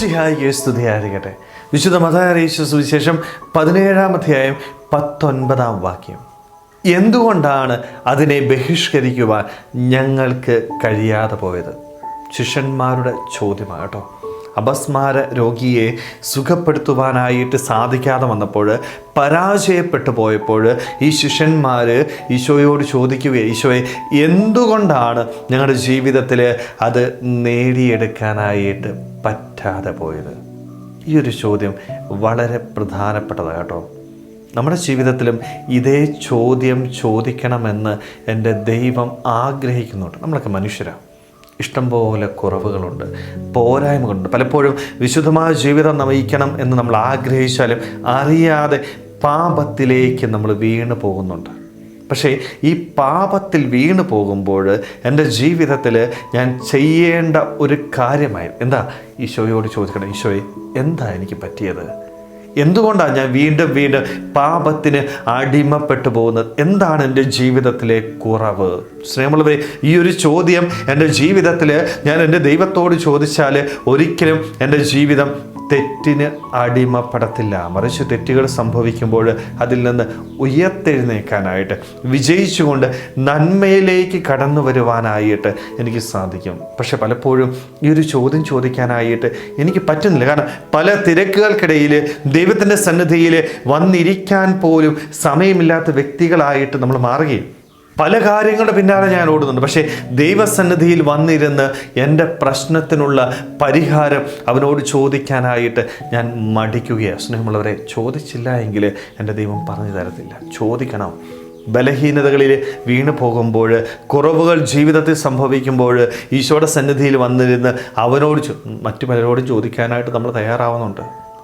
ഈശ്വസിഹായിക്ക് സ്തുതിയായിരിക്കട്ടെ. വിശുദ്ധ മതാരീശ സുവിശേഷം പതിനേഴാം അധ്യായം പത്തൊൻപതാം വാക്യം. എന്തുകൊണ്ടാണ് അതിനെ ബഹിഷ്കരിക്കുവാൻ ഞങ്ങൾക്ക് കഴിയാതെ പോയത്? ശിഷ്യന്മാരുടെ ചോദ്യമാണ് കേട്ടോ. അപസ്മാര രോഗിയെ സുഖപ്പെടുത്തുവാനായിട്ട് സാധിക്കാതെ വന്നപ്പോൾ പരാജയപ്പെട്ടു പോയപ്പോൾ ഈ ശിഷ്യന്മാർ ഈശോയോട് ചോദിക്കുകയെ ഈശോയെ എന്തുകൊണ്ടാണ് ഞങ്ങളുടെ ജീവിതത്തിൽ അത് നേടിയെടുക്കാനായിട്ട് പറ്റാതെ പോയത്. ഈ ഒരു ചോദ്യം വളരെ പ്രധാനപ്പെട്ടതാണ് കേട്ടോ. നമ്മുടെ ജീവിതത്തിലും ഇതേ ചോദ്യം ചോദിക്കണമെന്ന് എന്റെ ദൈവം ആഗ്രഹിക്കുന്നുണ്ട്. നമ്മളൊക്കെ മനുഷ്യരാണ് ഇഷ്ടംപോലെ കുറവുകളുണ്ട് പോരായ്മകളുണ്ട്. പലപ്പോഴും വിശുദ്ധമായ ജീവിതം നയിക്കണം എന്ന് നമ്മൾ ആഗ്രഹിച്ചാലും അറിയാതെ പാപത്തിലേക്ക് നമ്മൾ വീണ് പോകുന്നുണ്ട്. പക്ഷേ ഈ പാപത്തിൽ വീണു പോകുമ്പോൾ എന്റെ ജീവിതത്തിൽ ഞാൻ ചെയ്യേണ്ട ഒരു കാര്യമായി എന്താ? ഈശോയോട് ചോദിക്കണം ഈശോയെ എന്താ എനിക്ക് പറ്റിയത്? എന്തുകൊണ്ടാണ് ഞാൻ വീണ്ടും വീണ്ടും പാപത്തിന് അടിമപ്പെട്ടു പോകുന്നത്? എന്താണ് എന്റെ ജീവിതത്തിലെ കുറവ്? സ്നേഹമുള്ളവരെ ഈ ഒരു ചോദ്യം എന്റെ ജീവിതത്തിൽ ഞാൻ എന്റെ ദൈവത്തോട് ചോദിച്ചാൽ ഒരിക്കലും എന്റെ ജീവിതം തെറ്റിന് അടിമപ്പെടത്തില്ല. മറിച്ച് തെറ്റുകൾ സംഭവിക്കുമ്പോൾ അതിൽ നിന്ന് ഉയർത്തെഴുന്നേക്കാനായിട്ട് വിജയിച്ചുകൊണ്ട് നന്മയിലേക്ക് കടന്നു വരുവാനായിട്ട് എനിക്ക് സാധിക്കും. പക്ഷെ പലപ്പോഴും ഈ ഒരു ചോദ്യം ചോദിക്കാനായിട്ട് എനിക്ക് പറ്റുന്നില്ല. കാരണം പല തിരക്കുകൾക്കിടയിൽ ദൈവത്തിന്റെ സന്നിധിയിൽ വന്നിരിക്കാൻ പോലും സമയമില്ലാത്ത വ്യക്തികളായിട്ട് നമ്മൾ മാറുകയും പല കാര്യങ്ങളുടെ പിന്നാലെ ഞാൻ ഓടുന്നുണ്ട്. പക്ഷേ ദൈവസന്നിധിയിൽ വന്നിരുന്ന് എന്റെ പ്രശ്നത്തിനുള്ള പരിഹാരം അവനോട് ചോദിക്കാനായിട്ട് ഞാൻ മടിക്കുകയാണ്. സ്നേഹമുള്ളവരെ ചോദിച്ചില്ല എങ്കിൽ എന്റെ ദൈവം പറഞ്ഞു തരത്തില്ല. ചോദിക്കണം. ബലഹീനതകളിൽ വീണു പോകുമ്പോൾ കുറവുകൾ ജീവിതത്തിൽ സംഭവിക്കുമ്പോൾ ഈശോയുടെ സന്നിധിയിൽ വന്നിരുന്ന് അവനോട് മറ്റു പലരോടും ചോദിക്കാനായിട്ട് നമ്മൾ തയ്യാറാവുന്നുണ്ട്.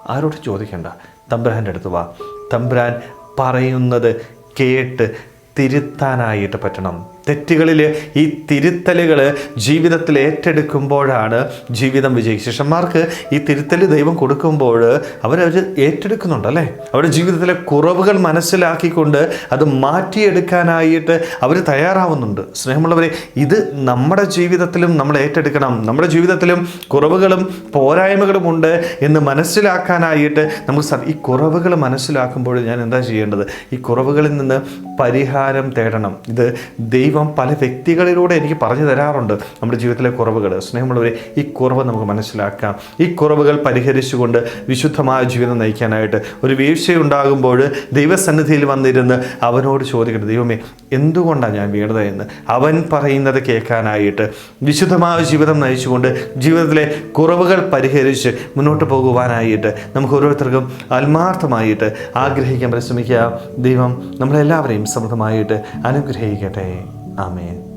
ആരോട് ചോദിക്കണ്ട. തമ്പുരാന്റെ അടുത്ത് വാ. തമ്പുരാൻ പറയുന്നത് കേട്ട് തിരുത്താനായിട്ട് പറ്റണം. തെറ്റുകളിൽ ഈ തിരുത്തലുകൾ ജീവിതത്തിൽ ഏറ്റെടുക്കുമ്പോഴാണ് ജീവിതം വിജയിക്കുക ശിഷ്യന്മാർക്ക് ഈ തിരുത്തൽ ദൈവം കൊടുക്കുമ്പോൾ അവരവർ ഏറ്റെടുക്കുന്നുണ്ട് അല്ലേ? അവരുടെ ജീവിതത്തിലെ കുറവുകൾ മനസ്സിലാക്കിക്കൊണ്ട് അത് മാറ്റിയെടുക്കാനായിട്ട് അവർ തയ്യാറാവുന്നുണ്ട്. സ്നേഹമുള്ളവരെ ഇത് നമ്മുടെ ജീവിതത്തിലും നമ്മൾ ഏറ്റെടുക്കണം. നമ്മുടെ ജീവിതത്തിലും കുറവുകളും പോരായ്മകളും ഉണ്ട് എന്ന് മനസ്സിലാക്കാനായിട്ട് നമുക്ക് ഈ കുറവുകൾ മനസ്സിലാക്കുമ്പോൾ ഞാൻ എന്താ ചെയ്യേണ്ടത്? ഈ കുറവുകളിൽ നിന്ന് പരിഹാരം തേടണം. ഇത് ദൈവം പല വ്യക്തികളിലൂടെ എനിക്ക് പറഞ്ഞു തരാറുണ്ട്. നമ്മുടെ ജീവിതത്തിലെ കുറവുകൾ സ്നേഹമുള്ളവരെ ഈ കുറവ് നമുക്ക് മനസ്സിലാക്കാം. ഈ കുറവുകൾ പരിഹരിച്ചുകൊണ്ട് വിശുദ്ധമായ ജീവിതം നയിക്കാനായിട്ട് ഒരു വീഴ്ചയുണ്ടാകുമ്പോൾ ദൈവസന്നിധിയിൽ വന്നിരുന്ന് അവനോട് ചോദിക്കണം ദൈവമേ എന്തുകൊണ്ടാണ് ഞാൻ വീണത്? എന്ന് അവൻ പറയുന്നത് കേൾക്കാനായിട്ട് വിശുദ്ധമായ ജീവിതം നയിച്ചുകൊണ്ട് ജീവിതത്തിലെ കുറവുകൾ പരിഹരിച്ച് മുന്നോട്ട് പോകുവാനായിട്ട് നമുക്ക് ഓരോരുത്തർക്കും ആത്മാർത്ഥമായിട്ട് ആഗ്രഹിക്കാൻ പരിശ്രമിക്കുക. ദൈവം നമ്മളെല്ലാവരെയും സമൃദ്ധമായിട്ട് അനുഗ്രഹിക്കട്ടെ. 아멘.